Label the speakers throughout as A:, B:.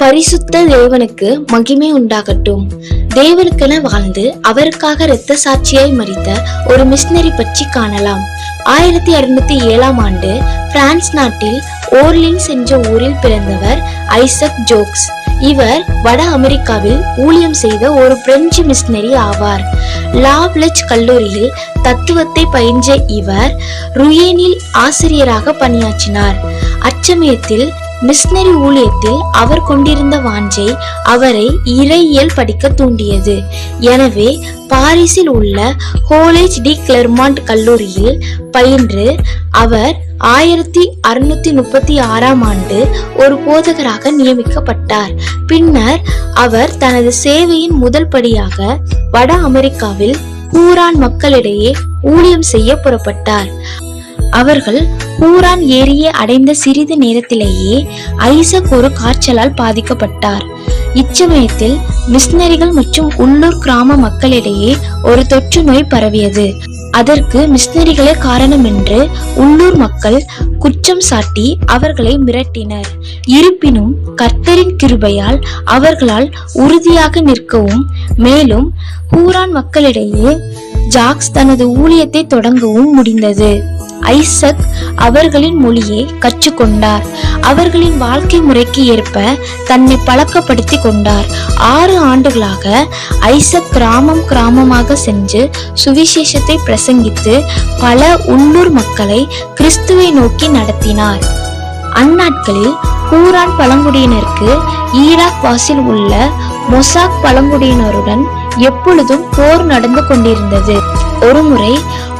A: பரிசுத்த தேவனுக்கு மகிமை உண்டாகட்டும். தேவனுக்கென வாழ்ந்து அவருக்காக இரத்த சாட்சியாய் மறித்த ஒரு மிஷினரி பற்றி காணலாம். ஆயிரத்தி அறுநூத்தி ஏழாம் ஆண்டு பிரான்ஸ் நாட்டில் ஓர்லின்ஸ் என்ற ஊரில் பிறந்தவர் ஐசக் ஜோக்ஸ். இவர் வட அமெரிக்காவில் ஊழியம் செய்த ஒரு பிரெஞ்சு மிஷினரி ஆவார். லாவ்லெஜ் கல்லூரியில் தத்துவத்தை பயின்ற இவர் ருயேனில் ஆசிரியராக பணியாற்றினார். அச்சமயத்தில் மிஷினரி ஊழியத்தில் அவர் கொண்டிருந்த வாஞ்சை அவரை இறையியல் படிக்க தூண்டியது. எனவே பாரிஸில் உள்ள ஹோலேஜ் டி கிளர்மாண்ட் கல்லூரியில் பயின்று அவர் ஆயிரத்தி அறுநூத்தி முப்பத்தி ஆறாம் ஆண்டு ஒரு போதகராக நியமிக்கப்பட்டார். பின்னர் அவர் தனது சேவையின் முதல் படியாக வட அமெரிக்காவில் ஹூரான் மக்களிடையே ஊழியம் செய்ய புறப்பட்டார். அவர்கள் ஹூரான் ஏரியை அடைந்த சிறிது நேரத்திலேயே ஐசக் ஒரு காய்ச்சலால் பாதிக்கப்பட்டார். இச்சமயத்தில் மிஷினரிகள் மற்றும் உள்ளூர் கிராம மக்களிடையே ஒரு தொற்று நோய் பரவியது. அதற்கு மிஷினரிகளே காரணம் என்று உள்ளூர் மக்கள் குற்றம் சாட்டி அவர்களை மிரட்டினர். இருப்பினும் கர்த்தரின் கிருபையால் அவர்களால் உறுதியாக நிற்கவும் மேலும் ஹூரான் மக்களிடையே ஜாக்ஸ் தனது ஊழியத்தை தொடங்கவும் முடிந்தது. ஐசக் அவர்களின் மொழியை கற்றுக்கொண்டார். அவர்களின் வாழ்க்கை முறைக்கு ஏற்ப தன்னை பழக்கப்படுத்தி கொண்டார். ஆறு ஆண்டுகளாக ஐசக் கிராமம் கிராமமாக சென்று சுவிசேஷத்தை பிரசங்கித்து பல உள்ளூர் மக்களை கிறிஸ்துவை நோக்கி நடத்தினார். அந்நாட்களில் கூரான் பழங்குடியினருக்கு ஈராக் வாசில் உள்ள மொசாக் பழங்குடியினருடன் எப்பொழுதும் போர் நடந்து கொண்டிருந்தது. ஒருமுறை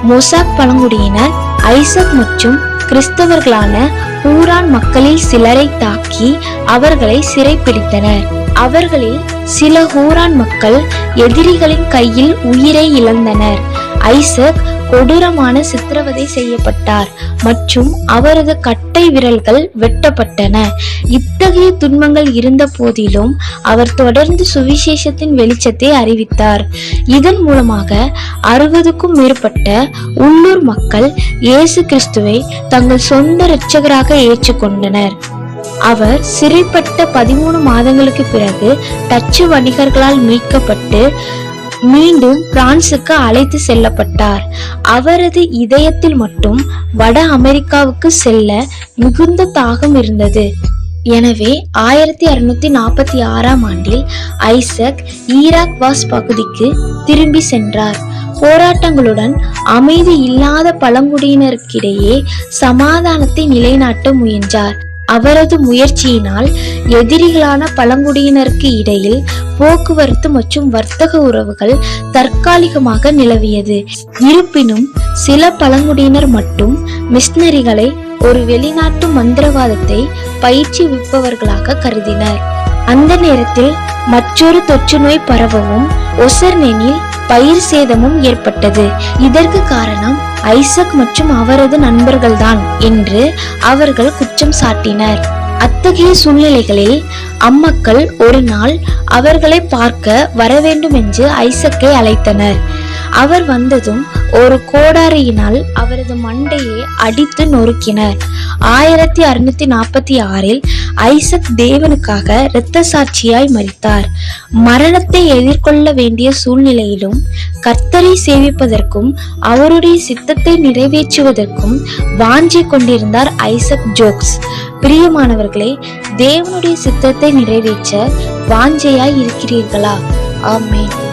A: மொசாக் பழங்குடியினர் ஐசக் மற்றும் கிறிஸ்தவர்களான ஹூரான் மக்களில் சிலரை தாக்கி அவர்களை சிறைப்பிடித்தனர். அவர்களில் சில ஹூரான் மக்கள் எதிரிகளின் கையில் உயிரை இழந்தனர். ஐசக் கொடூரமான சித்திரவதை செய்யப்பட்டார். மற்றும் அவரது கட்டை விரல்கள் வெட்டப்பட்டன. இத்தகைய துன்பங்கள் இருந்த போதிலும் அவர் தொடர்ந்து சுவிசேஷத்தின் வெளிச்சத்தை அறிவித்தார். இதன் மூலமாக அறுபதுக்கும் மேற்பட்ட உள்ளூர் மக்கள் இயேசு கிறிஸ்துவை தங்கள் சொந்த இரட்சகராக ஏற்றுக்கொண்டனர். அவர் சிறைப்பட்ட பதிமூணு மாதங்களுக்கு பிறகு டச்சு வணிகர்களால் மீட்கப்பட்டு மீண்டும் பிரான்சுக்கு அழைத்து செல்லப்பட்டார். அவரது இதயத்தில் மட்டும் வட அமெரிக்காவுக்கு செல்ல மிகுந்த தாகம் இருந்தது. எனவே ஆயிரத்தி அறுநூத்தி நாற்பத்தி ஆறாம் ஆண்டில் ஐசக் ஈராக் வாஸ் பகுதிக்கு திரும்பி சென்றார். போராட்டங்களுடன் அமைதி இல்லாத பழங்குடியினருக்கிடையே சமாதானத்தை நிலைநாட்ட முயன்றார். அவரது முயற்சியினால் எதிரிகளான பழங்குடியினருக்கு இடையில் போக்குவரத்து மற்றும் வர்த்தக உறவுகள் தற்காலிகமாக நிலவியது. இருப்பினும் சில பழங்குடியினர் மட்டும் மிஷினரிகளை ஒரு வெளிநாட்டு மந்திரவாதத்தை பயிற்சி விப்பவர்களாக கருதினர். அந்த நேரத்தில் மற்றொரு தொற்று நோய் பரவவும் ஒசர்னெனில் பயிர் சேதமும் ஏற்பட்டது. இதற்கு காரணம் ஐசக் மற்றும் அவரது நண்பர்கள்தான் என்று அவர்கள் குற்றம் சாட்டினர். அத்தகைய சூழ்நிலைகளில் அம்மக்கள் ஒரு நாள் அவர்களை பார்க்க வரவேண்டும் என்று ஐசக்கை அழைத்தனர். அவர் வந்ததும் ஒரு கோடாரியினால் அவரது மண்டையை அடித்து நொறுக்கினர். ஆயிரத்தி அறுநூத்தி நாற்பத்தி ஆறில் ஐசக் தேவனுக்காக இரத்த சாட்சியாய் மறித்தார் மரணத்தை எதிர்கொள்ள வேண்டிய சூழ்நிலையிலும் கர்த்தரை சேவிப்பதற்கும் அவருடைய சித்தத்தை நிறைவேற்றுவதற்கும் வாஞ்சி கொண்டிருந்தார் ஐசக் ஜோக்ஸ். பிரியமானவர்களே தேவனுடைய சித்தத்தை நிறைவேற்ற வாஞ்சையாய் இருக்கிறீர்களா? ஆமென்.